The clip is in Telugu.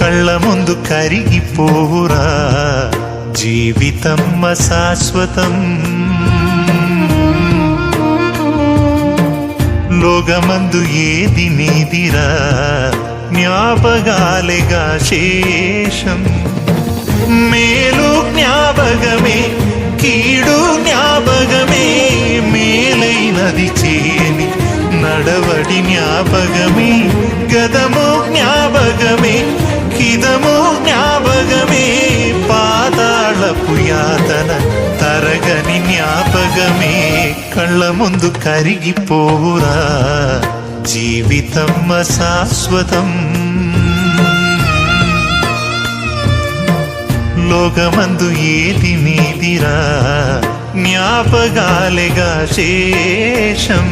కళ్ళ ముందు కరిగిపోరా జీవితం శాశ్వతం లోగమందు ఏది నీదిరా. జ్ఞాపగాలేగా శేషం. మేలు జ్ఞాపకమే కీడు జ్ఞాపకమే మేలైనది చేయని నడవడి జ్ఞాపకమే గదము జ్ఞాపకమే. కిదము జ్ఞాపకమే. పాతాళపు యాతన తరగని జ్ఞాపకమే. కళ్ళ ముందు కరిగిపోరా జీవితం శాశ్వతం లోకమందు ఏది నీదిరా జ్ఞాపగాలేగా శేషం.